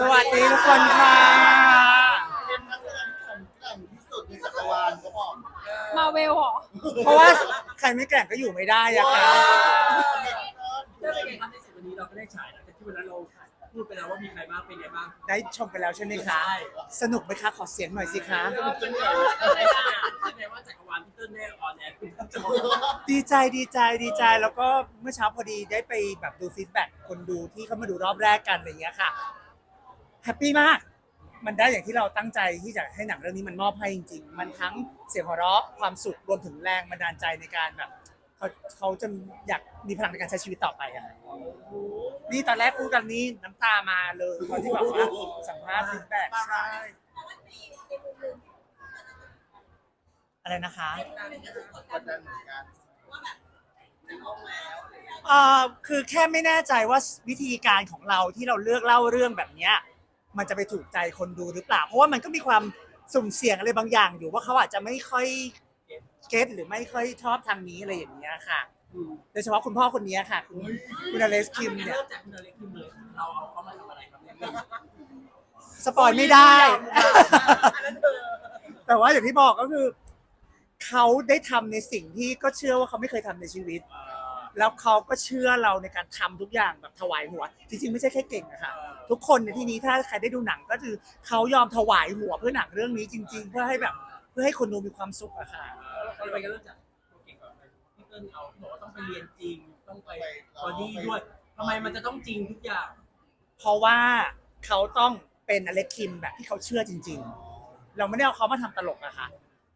สวัสดีทุกคนค่ะ เป็นนักแสดงแข็งแกร่งที่สุดในจักรวาลเขาบอกมาเวลเหรอเพราะว่าใครไม่แกร่งก็อยู่ไม่ได้อะค่ะเรื่องเป็นไงครับในสิ่งวันนี้เราก็ได้ฉายหลังจากที่วันนั้นเราพูดไปแล้วว่ามีใครบ้างเป็นไงบ้างได้ชมไปแล้วใช่ไหมคะ สนุกไหมคะขอเสียงหน่อยสิคะสนุกจังเลยแสดงว่าจักรวาลพีเตอร์แน่ออนแอร์คุณจะบอกดีใจดีใจดีใจแล้วก็เมื่อเช้าพอดีได้ไปแบบดูฟีดแบ็กคนดูที่เขามาดูรอบแรกกันอะไรอย่างเงี้ยค่ะ แฮปปี้มาก มันได้อย่างที่เราตั้งใจที่จะให้หนังเรื่องนี้มันมอบให้จริง ๆ มันทั้งเสียงหัวเราะความสุขรวมถึงแรงบันดาลใจในการแบบเขาเขาจะอยากมีพลังในการใช้ชีวิตต่อไปอะนี่ตอนแรกพูดกันนี้น้ำตามาเลยตอนที่แบบว่าสัมภาษณ์ฟีดแบ็กใช่อะไรนะคะกดดันเหมือนกันเอ่อคือแค่ไม่แน่ใจว่าวิธีการของเราที่เราเลือกเล่าเรื่องแบบเนี้ย มันจะไปถูกใจคนดูหรือเปล่า เพราะว่ามันก็มีความสุ่มเสี่ยงอะไรบางอย่างอยู่ว่าเขาอาจจะไม่ค่อยเก็ตหรือไม่ค่อยชอบทางนี้อะไรอย่างเงี้ยค่ะโดยเฉพาะคุณพ่อคนนี้ค่ะ คุณคุณอเลสคิมเนี่ยเริ่มจากคุณอเล็กคิมเลยเราเอาเขามาทำอะไรครับเนี่ยสปอยไม่ได้ แต่ว่าอย่างที่บอกก็คือ เขาได้ทำในสิ่งที่ก็เชื่อว่าเขาไม่เคยทำในชีวิต แล้วเขาก็เชื่อเราในการทำทุกอย่างแบบถวายหัว จริงๆ ไม่ใช่แค่เก่งนะคะทุกคนในที่นี้ถ้าใครได้ดูหนังก็คือเขายอมถวายหัวเพื่อหนังเรื่องนี้จริง ๆ เพื่อให้แบบเพื่อให้คนดูมีความสุขอะค่ะเราไปกันเริ่มจากตัวเก่งก่อนพี่เติ้ลเอาบอกว่าต้องไปเรียนจริงต้องไปบอดี้ด้วยทำไมมันจะต้องจริงทุกอย่าง เพราะว่าเขาต้องเป็นอเล็กคิมแบบที่เขาเชื่อจริง ๆ เราไม่ได้เอาเขามาทำตลกอะค่ะ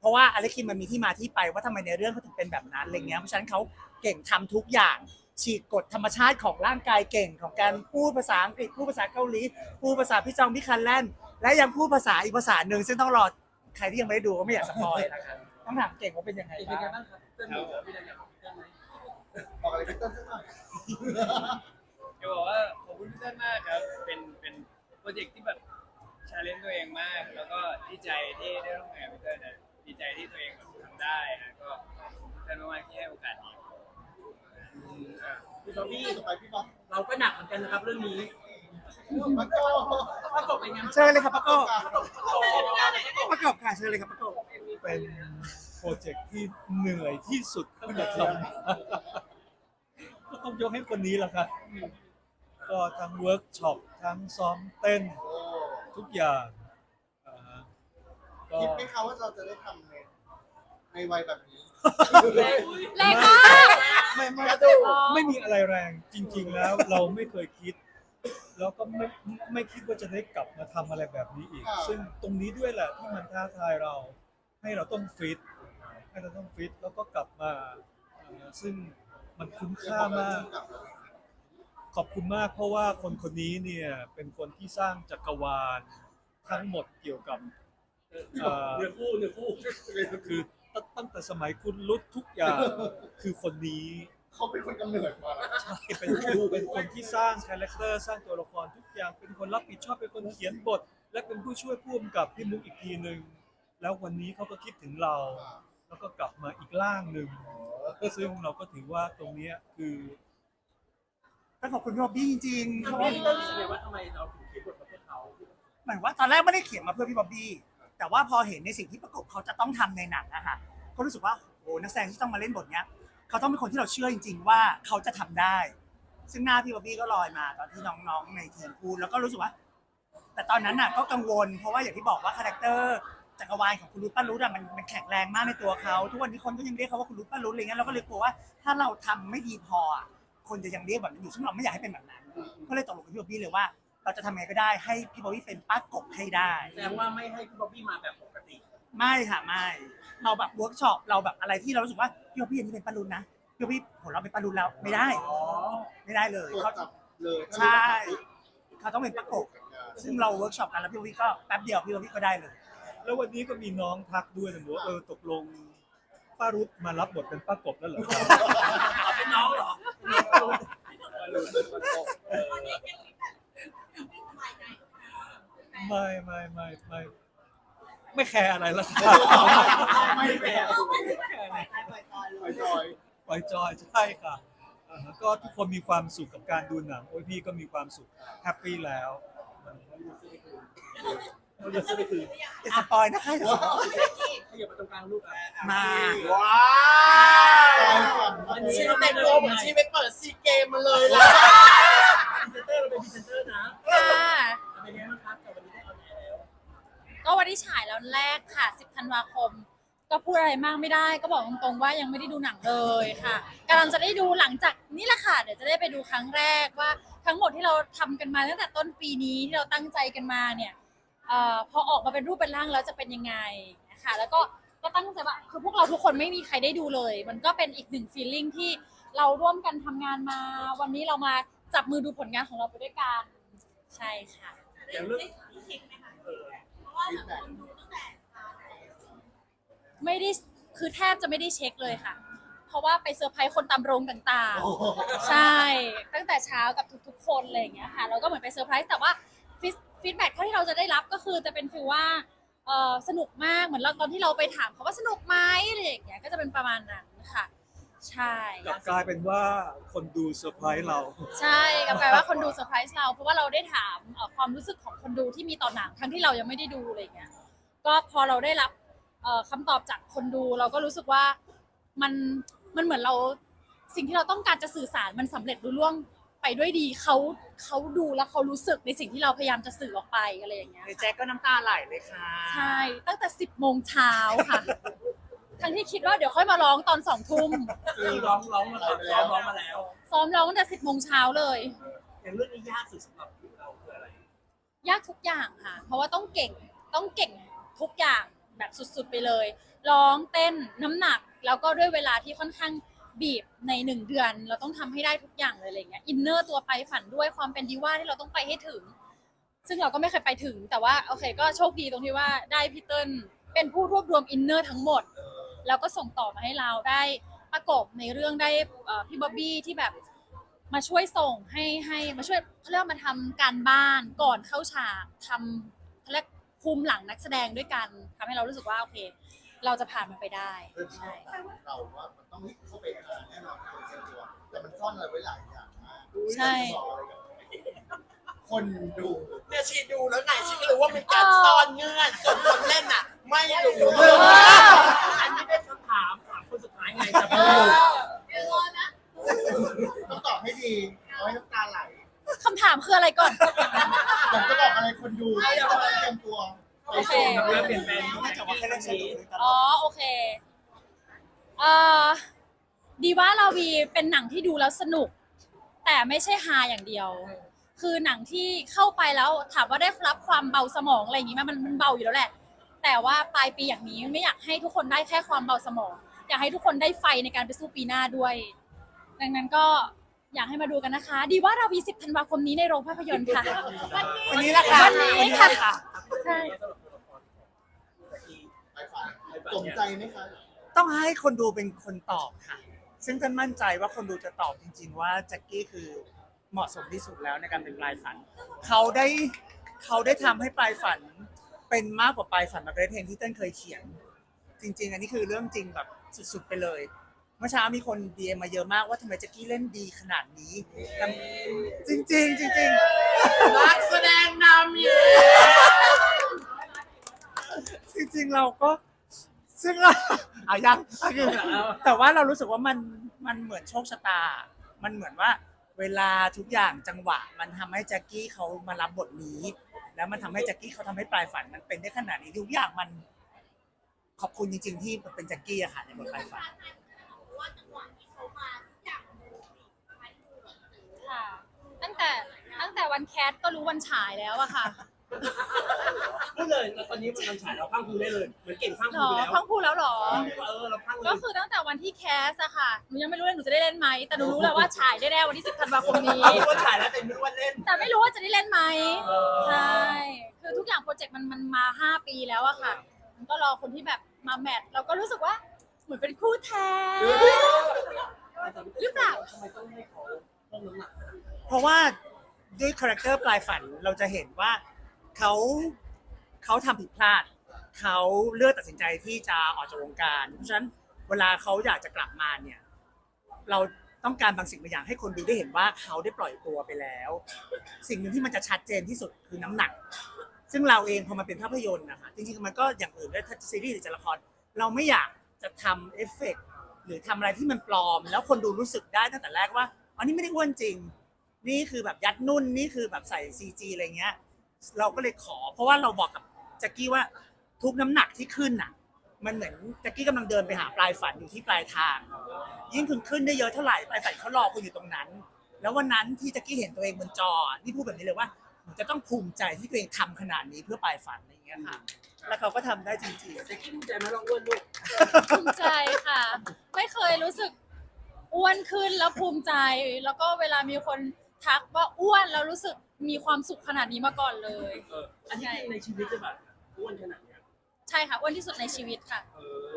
เพราะว่าอเล็กคิมมันมีที่มาที่ไปว่าทำไมในเรื่องเขาถึงเป็นแบบนั้นอะไรเงี้ยเพราะฉะนั้นเขาเก่งทำทุกอย่าง ฉีกกฎธรรมชาติของร่างกายเก่งของการพูดภาษาอังกฤษพูดภาษาเกาหลีพูดภาษาพี่จองพี่คันแลนด์และยังพูดภาษาอีกภาษาหนึ่งซึ่งต้องรอใครที่ยังไม่ได้ดูก็ไม่อยากสปอยนะคะต้องถามเก่งว่าเป็นยังไงเป็นไงบ้าง บ้างครับเติ้ลหนูมีอะไรอยากบอกพี่เติ้ลไหมบอกอะไรพี่เต้นสักหน่อยจะบอกว่าขอบคุณพี่เต้นมากครับ เป็นเป็นโปรเจกต์ที่แบบชาเลนจ์ตัวเองมาก แล้วก็ดีใจที่ได้ร่วมงานกับพี่เต้นนะดีใจที่ตัวเองแบบทำได้นะก็ขอบคุณพี่เต้นมากๆที่ให้โอกาสนี้ พี่บ๊อบบี้ต่อไปพี่บอเราก็หนักเหมือนกันนะครับเรื่องนี้มันก็ประกบเป็นไงบ้างเชิญเลยครับป้าโก้ประกบประกบประกอบค่ะเชิญเลยครับป้าโก้เป็นโปรเจกต์ที่เหนื่อยที่สุดที่จะทำก็ต้องยกให้คนนี้แหละครับก็ทั้งเวิร์กช็อปทั้งซ้อมเต้นทุกอย่างคิดไหมคะว่าเราจะได้ทำในในวัยแบบนี้แรงมาก ม่ไม่กระดูกไม่มีอะไรแรงจริง ๆ แล้วเราไม่เคยคิด แล้วก็ไม่ไม่คิดว่าจะได้กลับมาทำอะไรแบบนี้อีก ซึ่งตรงนี้ด้วยแหละที่มันท้าทายเรา ให้เราต้องฟิตให้เราต้องฟิตแล้วก็กลับมาอ่าซึ่งมันคุ้มค่ามาก ขอบคุณมากเพราะว่าคนคนนี้เนี่ยเป็นคนที่สร้างจักรวาลทั้งหมดเกี่ยวกับเอ่อ เนื้อคู่เนื้อคู่คือตั้งตั้งแต่สมัยคุณรุดทุกอย่าง คือคนนี้ เขาเป็นคนกำเนิดมาใช่เป็นผู้เป็นคนที่สร้างคาแรคเตอร์สร้างตัวละครทุกอย่างเป็นคนรับผิดชอบเป็นคนเขียนบท และเป็นผู้ช่วยผู้กำกับพี่มุกอีกทีหนึ่งแล้ววันนี้เขาก็คิดถึงเรา แล้วก็กลับมาอีกร่างหนึ่งซึ่งเราก็ถือว่าตรงเนี้ยคือต้องขอบคุณพี่บ๊อบบี้จริงๆเพราะว่าพี่เติ้ลรู้สึกไงว่าทำไมเราถึงเขียนบทมาเพื่อเขาหมายว่าตอนแรกไม่ได้เขียนมาเพื่อพี่บ๊อบบี้แต่ว่าพอเห็นในสิ่งที่ประกบเขาจะต้องทำในหนังอะค่ะก็รู้สึกว่าโอ้นักแสดงที่ต้องมาเล่นบทเนี้ย เขาต้องเป็นคนที่เราเชื่อจริง ๆ ว่าเขาจะทำได้ ซึ่งหน้าพี่บ๊อบบี้ก็ลอยมาตอนที่น้องๆในทีมพูดแล้วก็รู้สึกว่า แต่ตอนนั้นน่ะก็กังวลเพราะว่าอย่างที่บอกว่าคาแรคเตอร์จักรวาลของคุณรุตป้ารุตอะมันมันแข็งแรงมากในตัวเขาทุกวันนี้คนก็ยังเรียกเขาว่าคุณรุตป้ารุตอะไรเงี้ยเราก็เลยกลัวว่าถ้าเราทำไม่ดีพออะคนจะยังเรียกแบบนั้นอยู่ซึ่งเราไม่อยากให้เป็นแบบนั้น ก็เลยตกลงกับพี่บ๊อบบี้เลยว่า เราจะทำยังไงก็ได้ให้พี่บ๊อบบี้เป็นป้ากบให้ได้ แสดงว่าไม่ให้พี่บ๊อบบี้มาแบบปกติ ไม่ค่ะไม่ เราแบบเวิร์กช็อปเราแบบอะไรที่เรารู้สึกว่าพี่บ๊อบบี้อันนี้เป็นปารุนนะพี่บ๊อบบี้โหเราเป็นปารุนแล้วไม่ได้ไม่ได้เลยตัวเขาจับเลยใช่เขาต้องเป็นประกบซึ่งเราเวิร์กช็อปกันแล้วพี่บ๊อบบี้ก็แป๊บเดียวพี่บ๊อบบี้ก็ได้เลย แล้ววันนี้ก็มีน้องทักด้วยนะบอกว่าเออตกลงป้ารุธมารับบทเป็นป้ากบแล้วเหรอครับเอาเป็นน้องเหรอไม่ไม่ไม่ไม่ ไม่แคร์อะไรแล้วครับไม่แพ้ไปจอยปล่อยจอยใช่ค่ะอ่าฮะก็ทุกคนมีความสุขกับการดูหนังโอ้ยพี่ก็มีความสุขแฮปปี้แล้วเขาจะซื้อไปคืนอย่าสปอยนะคะอย่าสปอยขยับมาตรงกลางลูกอะมาว้าวชีวิตแต่งตัวเหมือนชีวิตเปิดซีเกมมาเลยล่ะพรีเซนเตอร์เราเป็นพรีเซนเตอร์นะค่ะเป็นยังไงบ้างครับกับวันนี้ได้ออนแอร์แล้ว ก็วันที่ฉายแล้วแรกค่ะ 10 ธันวาคม ก็พูดอะไรมากไม่ได้ ก็บอกตรงๆว่ายังไม่ได้ดูหนังเลยค่ะกำลังจะได้ดูหลังจากนี่แหละค่ะ เดี๋ยวจะได้ไปดูครั้งแรกว่าทั้งหมดที่เราทำกันมาตั้งแต่ต้นปีนี้ที่เราตั้งใจกันมาเนี่ยเออพอออกมาเป็นรูปเป็นร่างแล้วจะเป็นยังไงนะคะแล้วก็ก็ตั้งใจว่าคือพวกเราทุกคนไม่มีใครได้ดูเลย มันก็เป็นอีกหนึ่งฟีลลิ่งที่เราร่วมกันทำงานมา วันนี้เรามาจับมือดูผลงานของเราไปด้วยกันใช่ค่ะ อย่างเรื่องไม่ ได้คือแทบจะไม่ได้เช็คเลยค่ะ เพราะว่าไปเซอร์ไพรส์คนตามโรงต่างๆ ใช่ ตั้งแต่เช้ากับทุกๆ คนอะไรอย่างเงี้ยค่ะแล้วก็เหมือนไปเซอร์ไพรส์แต่ว่าฟีดแบ็กที่เราจะได้รับก็คือจะเป็นฟีลว่าเออสนุกมากเหมือนเราตอนที่เราไปถามเขาว่าสนุกไหมอะไรอย่างเงี้ยก็จะเป็นประมาณนั้นค่ะ ใช่กลับกลายเป็นว่าคนดูเซอร์ไพรส์เรา ใช่กับแปลว่าคนดูเซอร์ไพรส์เรา เพราะว่าเราได้ถามเอ่อความรู้สึกของคนดูที่มีต่อหนังทั้งที่เรายังไม่ได้ดูอะไรอย่างเงี้ยก็พอเราได้รับเอ่อคำตอบจากคนดูเราก็รู้สึกว่ามันมันเหมือนเราสิ่งที่เราต้องการจะสื่อสารมันสำเร็จรุ่ล่วงไปด้วยดีเขาเขาดูแล้วเขารู้สึกในสิ่งที่เราพยายามจะสื่อออกไปอะไรอย่างเงี้ยในแจ็คก็น้ำตาไหลเลยค่ะ ใช่ ตั้งแต่สิบโมงเช้าค่ะ ทั้งที่คิดว่าเดี๋ยวค่อยมาร้องตอนสองทุ่มคือร้องร้องมาแล้วซ้อมร้องมาแล้วซ้อมร้องตั้งแต่สิบโมงเช้าเลยอย่างเรื่องนี้ยากสุดสำหรับเราคืออะไรยากทุกอย่างค่ะ เพราะว่าต้องเก่งต้องเก่งทุกอย่างแบบสุดๆไปเลย ร้องเต้นน้ำหนักแล้วก็ด้วยเวลาที่ค่อนข้างบีบในหนึ่งเดือน เราต้องทำให้ได้ทุกอย่างเลยอะไรเงี้ยอินเนอร์ตัวไปฝันด้วยความเป็นดีว่าที่เราต้องไปให้ถึง ซึ่งเราก็ไม่เคยไปถึง แต่ว่าโอเค ก็โชคดีตรงที่ว่าได้พี่เติ้ลเป็นผู้รวบรวมอินเนอร์ทั้งหมด แล้วก็ส่งต่อมาให้เราได้ประกบในเรื่องได้เอ่อพี่บ๊อบบี้ที่แบบมาช่วยส่งให้ให้มาช่วยเขาเรียกว่ามาทำการบ้านก่อนเข้าฉากทำเขาเรียกภูมิหลังนักแสดงด้วยกันทำให้เรารู้สึกว่าโอเค เราจะผ่านมันไปได้ใช่เราว่ามันต้องเข้าไปหาแน่นอนคนเตรียมตัวแต่มันซ่อนอะไรไว้หลายอย่างมากใช่คนดูเนี่ยชีดูแล้วไงชีก็รู้ว่าเป็นการซ่อนเงื่อนส่วนคนเล่นอะ ไม่รู้ เออ อันนี้เป็นคำถามถามคน สุดท้ายไงจะพูดต้องตอบให้ดีเอาให้น้ำตาไหลคำถามคืออะไรก่อนอยากจะบอกอะไรคนดูที่จะต้องเตรียมตัวโอเคกับการเปลี่ยนแปลงไม่แต่ว่าแค่เรื่องสนุกเลยตลอ๋ออดโอเคเอ่อดีว่าลาวีเป็นหนังที่ดูแล้วสนุก แต่ไม่ใช่ฮาอย่างเดียว คือหนังที่เข้าไปแล้วถามว่าได้รับความเบาสมองอะไรอย่างงี้ไหมมันมันเบาอยู่แล้วแหละ แต่ว่าปลายปีอย่างนี้ไม่อยากให้ทุกคนได้แค่ความเบาสมอง อยากให้ทุกคนได้ไฟในการไปสู้ปีหน้าด้วย ดังนั้นก็อยากให้มาดูกันนะคะ ดีว่าราวี10ธันวาคมนี้ในโรงภาพยนตร์ค่ะ วันนี้แหละค่ะวันนี้ค่ะค่ะใช่ไปฟังสมใจไหมคะต้องให้คนดูเป็นคนตอบค่ะ ซึ่งท่านมั่นใจว่าคนดูจะตอบจริง ๆ ว่าแจ็คกี้คือเหมาะสมที่สุดแล้วในการเป็นปลายฝัน เขาได้เขาได้ทำให้ปลายฝันเป็นมากกว่าปลายฝันมาเป็นเพลงที่เต้นเคยเขียน จริง ๆ อันนี้คือเรื่องจริงแบบ สุดๆไปเลย เมื่อเช้ามีคนดีเอ็มมาเยอะมากว่าทำไมแจ็คกี้เล่นดีขนาดนี้ทำจริงๆจริงๆนักแสดงนำอยู่จริงๆเราก็ ซึ่งเราอะยังอะคือแต่ว่าเรารู้สึกว่ามันมันเหมือนโชคชะตา มันเหมือนว่า เวลาทุกอย่างจังหวะ มันทำให้แจ็คกี้เขามารับบทนี้ แล้วมันทำให้แจ็คกี้เขาทำให้ปลายฝันมันเป็นได้ขนาดนี้ทุกอย่างมัน ขอบคุณจริง ๆ ที่เป็นแจ็คกี้อะค่ะในบทปลายฝันค่ะ ตั้งแต่ตั้งแต่วันแคสก็รู้วันฉายแล้วอะค่ะพูดเลยแล้วตอนนี้มันฉายเราพังคูได้เลยเหมือนเก่งพังหรคูอไปแล้วพังพูแล้วหรอ เออเราพังเลก็ยคือตั้งแต่วันที่แคสอะค่ะหนูยังไม่รู้เลยหนูจะได้เล่นไหมแต่หนูรู้แล้วว่าฉายได้แน่วันที่ 10ธันวาคมนี้ รู้ว่าฉายแล้วแต่ไม่รู้ว่าเล่นแต่ไม่รู้ว่าจะได้เล่นไหมเออใช่คือทุกอย่างโปรเจกต์มันมันมา 5 ปีแล้วอะค่ะ มันก็รอคนที่แบบ มาแมทเราก็รู้สึกว่าเหมือนเป็นคู่แท้หรือเปล่าทำไมต้องให้เขาต้องน้ำหนักเพราะว่าด้วยคาแรคเตอร์ปลายฝันเราจะเห็นว่าเขาเขาทำผิดพลาด เขาเลือกตัดสินใจที่จะออกจากวงการ เพราะฉะนั้นเวลาเขาอยากจะกลับมาเนี่ย เราต้องการบางสิ่งบางอย่างให้คนดูได้เห็นว่าเขาได้ปล่อยตัวไปแล้ว สิ่งหนึ่งที่มันจะชัดเจนที่สุดคือน้ำหนัก ซึ่งเราเองพอมาเป็นภาพยนตร์นะคะจริงๆมันก็อย่างอื่นด้วยถ้าซีรีส์หรือจะละครเราไม่อยากจะทำเอฟเฟกต์หรือทำอะไรที่มันปลอม แล้วคนดูรู้สึกได้ตั้งแต่แรกว่าอันนี้ไม่ได้อ้วนจริง นี่คือแบบยัดนุ่นนี่คือแบบใส่ซีจีอะไรเงี้ย เราก็เลยขอ เพราะว่าเราบอกกับแจ็กกี้ว่าทุกน้ำหนักที่ขึ้นอะ มันเหมือนแจ็กกี้กำลังเดินไปหาปลายฝันอยู่ที่ปลายทาง ยิ่งคุณขึ้นได้เยอะเท่าไหร่ปลายฝันเขารอคุณอยู่ตรงนั้น แล้ววันนั้นที่แจ็กกี้เห็นตัวเองบนจอนี่พูดแบบนี้เลยว่า จะต้องภูมิใจที่ตัวเองทำขนาดนี้เพื่อปลายฝันอะไรอย่างเงี้ยค่ะ แล้วเขาก็ทำได้จริงๆ แต่คิดภูมิใจไหมเราอ้วนลูกภูมิใจค่ะ ไม่เคยรู้สึกอ้วนขึ้นแล้วภูมิใจ แล้วก็เวลามีคนทักว่าอ้วนแล้วรู้สึกมีความสุขขนาดนี้มาก่อนเลย เอออันนี้คือในชีวิตจะแบบอ้วนขนาดเนี้ยใช่ค่ะอ้วนที่สุดในชีวิตค่ะ เออ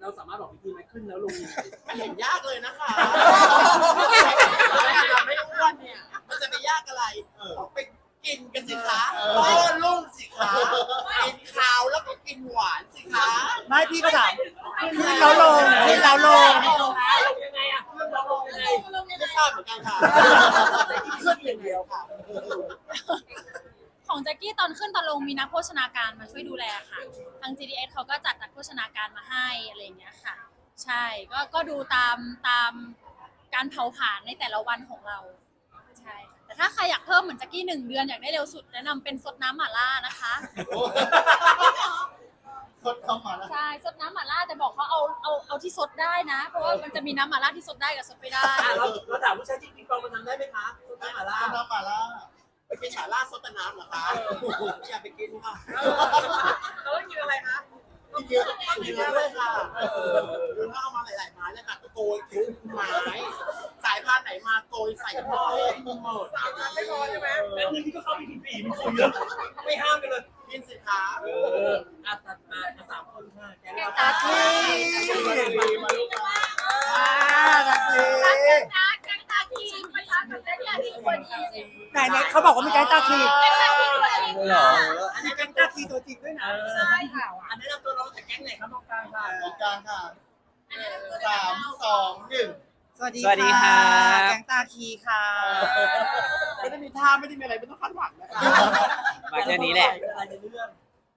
เราสามารถบอกวิธีไหมขึ้นแล้วลงยังไงไม่เห็นยากเลยนะคะไม่อ้วนเนี่ย มันจะไปยากอะไรออกไป กินกันสิคะโอ้ลุ่มสิคะกินข้าวแล้วก็กินหวานสิคะไม่พี่ก็ถามขึ้นแล้วลงขึ้นแล้วลงยังไงอะขึ้นแล้วลงยังไงไม่ทราบเหมือนกันค่ะขึ้นอย่างเดียวค่ะ ของแจ็กกี้ตอนขึ้นตอนลงมีนักโภชนาการมาช่วยดูแลค่ะ ทาง GDS เขาก็จัดนักโภชนาการมาให้อะไรอย่างเงี้ยค่ะ ใช่ก็ก็ดูตามตามการเผาผลาญในแต่ละวันของเราใช่ แต่ถ้าใครอยากเพิ่มเหมือนแจ็กกี้หนึ่งเดือนอยากได้เร็วสุดแนะนำเป็นซดน้ำหม่าล่านะคะสดเข้ามาแล้ว ใช่ซดน้ำหม่าล่าแต่บอกเขาเอาเอาเอาที่ซดได้นะ เพราะว่ามันจะมีน้ำหม่าล่าที่ซดได้กับซดไม่ได้ อะเราเราถามผู้ชายจริงๆปองมันทำได้ไหมคะต้นไม้หมาล่าน้ำปลาล่าไปกินฉาล่าซดแต่น้ำเหรอคะอยากไปกินค่ะเราต้องกินอะไรคะ กินเยอะต้องกินด้วยค่ะคือถ้าเอามาหลายๆไม้เนี่ยค่ะโกยทุกไม้สายพันธุ์ไหนมาโกยใส่หม้อให้หมดสามพันไม่พอใช่ไหมแล้วนี่ก็เข้าไปกินปีมันคุยเยอะไม่ห้ามกันเลยกินสิคะเอออะตัดมาสามคนค่ะแกงตาคลีมาลูกมาอ่านักเลงแกงตาทีมาทานกับแกงตาทีคนดีไหนเขาบอกว่ามีแก๊งตาคี เหรอมีแก๊งตาคีตัวจริงด้วยเอนะออันนี้เราตัวเราจากแก๊งไหนครับตรงกลางค่ะตรงกลางค่ะสามสองหนึ่งสวัสดีสวัสดีค่ะ แก๊งตาคีค่ะ ไม่ได้มีท่าไม่ได้มีอะไรไม่ต้องคาดหวังนะคะมาแค่นี้แหละอะไรในเรื่อง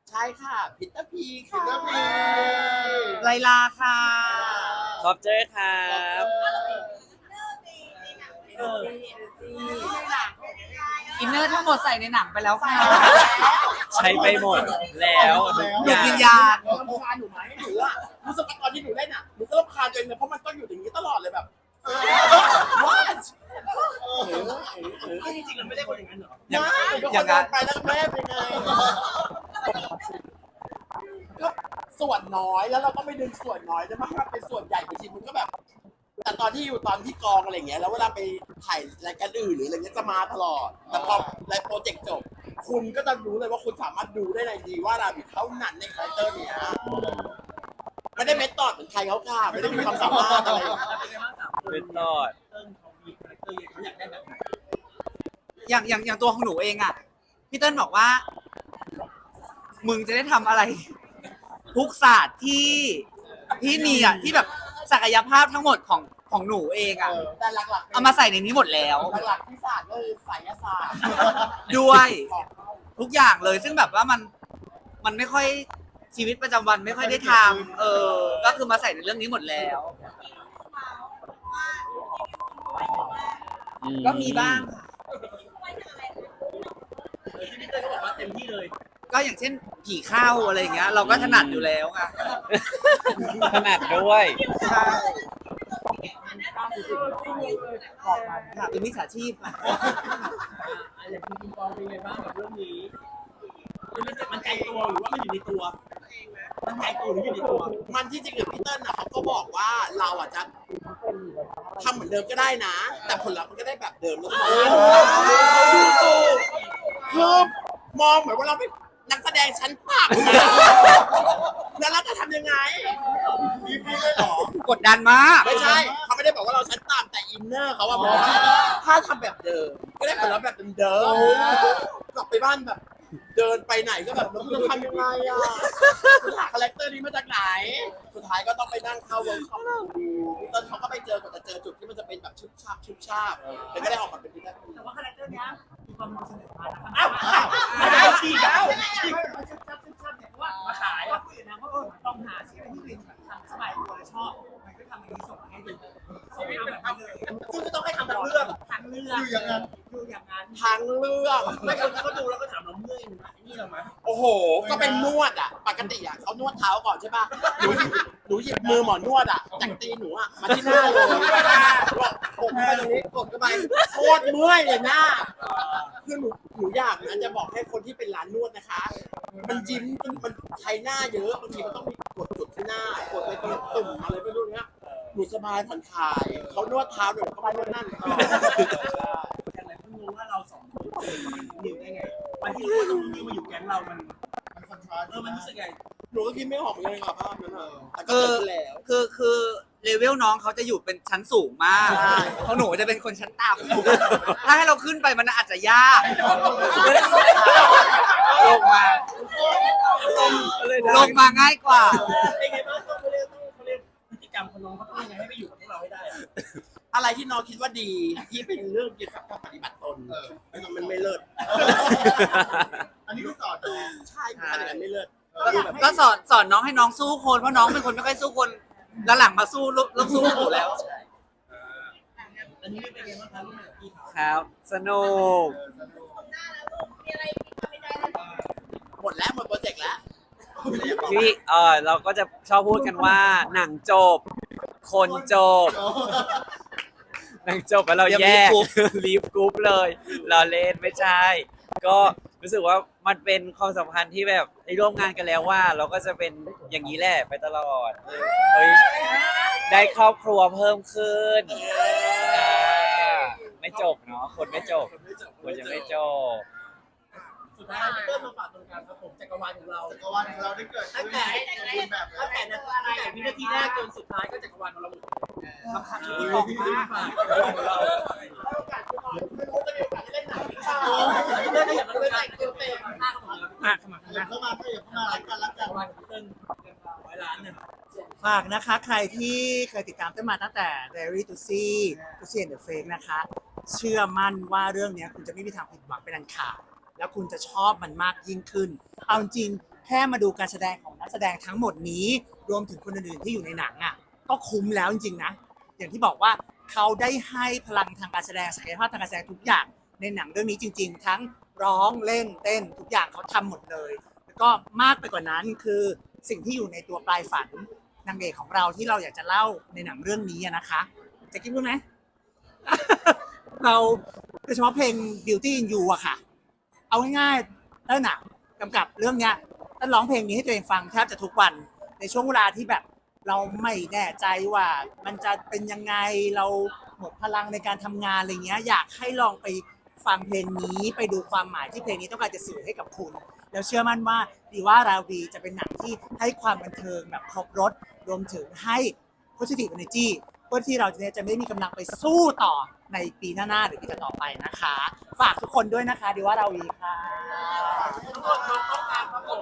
ใช่ค่ะ พิตตาพีค่ะแล้วมีไลลาค่ะคอปเจอร์ครับเอออินเนอร์ทั้งหมดใส่ในหนังไปแล้วค่ะใช้ไปหมดแล้วทุกหยุอดย่างวิญญาณรำคาญหนูไหมหนูอะรู้สึกว่าตอนที่หนูเล่นอะหนูก็รำคาญตัวเองเลยเพราะมันต้องอยู่อย่างนี้ตลอดเลยแบบว้าคือจริงๆเราไม่ได้คนอย่างนั้นเหรออย่างไม่อก็ย่างเดินั้นนไปแล้วแม่เป็นไงก็ส่วนน้อยแล้วเราก็ไม่ดึงส่วนน้อยจะมาให้มันเป็นส่วนใหญ่บางทีมันก็แบบ แต่ตอนที่อยู่ตอนที่กองอะไรอย่างเงี้ยแล้วเวลาไปถ่ายรายการอื่นหรืออะไรเงี้ยจะมาตลอด แต่พอรายโปรเจกต์จบ คุณก็จะรู้เลยว่าคุณสามารถดูได้ในดีว่าราบิเท่านั้นในคาแรคเตอร์เนี้ยไม่ได้เม็ดตอดเหมือนใครเขาค่ะ ไม่ได้มีความสามารถอะไรแล้วเป็นไงบ้างสามคนเป็นตอดเติ้ลเขามีคาแรคเตอร์ยังไงเขาอยากได้แบบไหนอย่างอย่างอย่างตัวของหนูเองอะพี่เติ้ลบอกว่า มึงจะได้ทำอะไร ทุกศาสตร์ที่ที่มีอะที่แบบศักยภาพทั้งหมดของ ของหนูเองอะ แต่หลักๆเอามาใส่ในนี้หมดแล้ว หลักๆที่ศาสตร์ก็คือไสยศาสตร์ด้วยทุกอย่างเลย ซึ่งแบบว่ามันมันไม่ค่อยชีวิตประจำวันไม่ค่อยได้ทำเออ ก็คือมาใส่ในเรื่องนี้หมดแล้ว ก็มีบ้างค่ะเออที่พี่เติ้ลก็บอกว่าเต็มที่เลยก็อย่างเช่นผีเข้าอะไรอย่างเงี้ย เราก็ถนัดอยู่แล้วไงขนาดด้วย ใช่ ค่ะเป็นมิจฉาชีพค่ะอะอย่างคุณปิงปองเป็นไงบ้างกับเรื่องนี้มันมันมันไกลตัวหรือว่ามันอยู่ในตัว มันไกลตัวหรืออยู่ในตัวมันที่จริงอะพี่เติ้ลนะเขาก็บอกว่าเราอะจะทำเหมือนเดิมก็ได้นะ แต่ผลลัพธ์มันก็ได้แบบเดิมแล้วก็ดูตูคือมองเหมือนว่าเราเป็นนักแสดงชั้นต่ำนะแล้วเราจะทำยังไงมีพีเลยเหรอกดดันมาก ไม่ใช่เขา ได้บอกว่าเราชั้นต่ำแต่อินเนอร์เขาอะบอกว่าถ้าทำแบบเดิมก็ได้ผลลัพธ์แบบเดิมกลับไปบ้านแบบ เดินไปไหนก็แบบมันทำยังไงอะคาแรคเตอร์นี้มาจากไหน สุดท้ายก็ต้องไปนั่งเข้าวิตอนเขาก็ไปเจอกว่จะเจอจุดที่มันจะเป็นแบบชุบชาบชุบชาบแต่ก็ได้ออกมาเป็นที่ได้แต่ว่าคาแรคเตอร์เนี้ยมีความรู้สึกมากนะคะอ้าวอ้าวฉีแล้วชีกชับชับชับเนี่ยเพราะว่ามาขายว่าคุยกับนางว่าเออต้องหาสิ่งที่เป็นสมัยตัวชอบาแบบนั้นเลยซึ่งก็ต้องให้ทำทั้งเรื่องทั้งเรื่องอยู่อย่างนั้นอยู่อย่างนั้น ทางเรื่องไม่คนที่เขาดูแล้วก็ถามเราเมื่อยไหม นี่เราไหมโอ้โห ก็เป็นนวดอะ ปกติอะเขานวดเท้าก่อนใช่ป่ะ หนูหยิบหนูหยิบมือหมอนวดอะจากตีนหนูอะ มาที่หน้าเลยกดเข้าไปตรงนี้กดเข้าไปโคตรเมื่อยเลยหน้า คือหนูหนูอยากนะจะบอกให้คนที่เป็นร้านนวดนะคะ มันยิ้มจนมันใช้หน้าเยอะบางทีมันต้องมีกดจุดที่หน้ากดไปตรงตุ่มอะไรไม่รู้เนี้ยหนูสบายผ่อนคลายเขานวดเท้าหนูเขาไปนวดนั่น ที่รู้ว่าต้องนิวมาอยู่แก๊งเรา มันมันคอนทราสต์เออมันรู้สึกไง หนูก็คิดไม่ออกเหมือนกันค่ะภาพนั้นเอะแต่ก็เอเกิอดขึ้นแล้ว คือคือเลเวลน้องเขาจะอยู่เป็นชั้นสูงมากใช่ของหนูจะเป็นคนชั้นต่ำถ้าให้เราขึ้นไปมันอาจจะยากลงมาลงมาง่ายกว่า เป็นไงบ้างเขาเรียกต้องเขาเรียกพฤติกรรมของน้องเขาต้องยังไงให้ไปอยู่กับพวกเราให้ได้อะอะไรที่น้องคิดว่าดีที่เป็นเรื่องเกี่ยวกับการปฏิบัติตนเออมันไม่เลิศอั นนี้ก็สอนน้องใช่ขนาดนั้นไม่เลิศก็สอนสอนน้องให้น้องสู้คนเพราะน้องเป็นคนไม่ค่อยสู้คนแล้วหลังมาสู้เริ่มสู้หนูแล้ว อันนี้เป็นไงบ้างคะลูกแม่พี่เขาครับ สนุกหมดแล้วหมดโปรเจกต์แล้วที่เออเราก็จะชอบพูดกันว่าหนังจบ คนจบ หนังจบแล้วเราแยกลีฟกรุ๊ปเลย เราเล่นไม่ใช่ ก็รู้สึกว่ามันเป็นความสัมพันธ์ที่แบบได้ร่วมงานกันแล้วว่า เราก็จะเป็นอย่างนี้แหละไปตลอดเฮ้ยได้ครอบครัวเพิ่มขึ้นอ่าไม่จบเนาะคนไม่จบคนยังไม่จบ สุดท้ายเริ่มมาฝากตรงกลางครับผมจักรวาลของเรา จักรวาลของเราได้เกิดตั้ขึ้งนแต่คุณแบบตั้งแต่นาทีตั้งแต่วินาทีแรกจนสุดท้ายก็จักรวาลของเราหมดคำถามเอที่อบอกที่มากฝากของเราโอกาสกูหน่อยไม่รู้จะมีโอกาสได้เล่นหนังหรือเปล่าพี่เติ้ลอยากมาเล่เล่นนหหนันังงเต็เต็มมเต็มๆภาคของเรามากมาขยับเข้ามาขยับเข้ามารักกันรักกัจันกรวาลของพี่เติ้ลร้อยล้านเนี่ยฝากนะคะ ใครที่เคยติดตามเต้นมาตั้งแต่ Diary to See to See and the Fake นะคะ เชื่อมั่นว่าเรื่องเนี้ยคุณจะไม่มีทางผิดหวังเป็นอันขาด แล้วคุณจะชอบมันมากยิ่งขึ้น เอาจริงแค่มาดูการแสดงของนักแสดงทั้งหมดนี้ รวมถึงคนอื่นๆที่อยู่ในหนังอะ ก็คุ้มแล้วจริงๆนะ อย่างที่บอกว่าเขาได้ให้พลังทางการแสดงศักยภาพทางการแสดงทุกอย่างในหนังเรื่องนี้จริง ๆ ทั้งร้องเล่นเต้นทุกอย่างเขาทำหมดเลย แล้วก็มากไปกว่านั้นคือสิ่งที่อยู่ในตัวปลายฝันนางเอกของเราที่เราอยากจะเล่าในหนังเรื่องนี้นะคะจะคิดว่าไหมเราโดยเฉพาะเพลง Beauty in You อะค่ะ เอาง่ายๆแล้วหนังกำกับเรื่องเนี้ยต้นร้องเพลงนี้ให้ตัวเองฟังแทบจะทุกวันในช่วงเวลาที่แบบเราไม่แน่ใจว่ามันจะเป็นยังไงเราหมดพลังในการทำงานอะไรเงี้ยอยากให้ลองไปฟังเพลงนี้ไปดูความหมายที่เพลงนี้ต้องการจะสื่อให้กับคุณ แล้วเชื่อมั่นว่าดีว่าราวีจะเป็นหนังที่ให้ความบันเทิงแบบครบรถรวมถึงให้ positive energy เพื่อที่เราจะจะไม่มีกำลังไปสู้ต่อ ในปีหน้าๆหรือปีต่อๆไปนะคะ ฝากทุกคนด้วยนะคะดีว่าเราวีค่ะทั้งหมดมองต้องการครับผม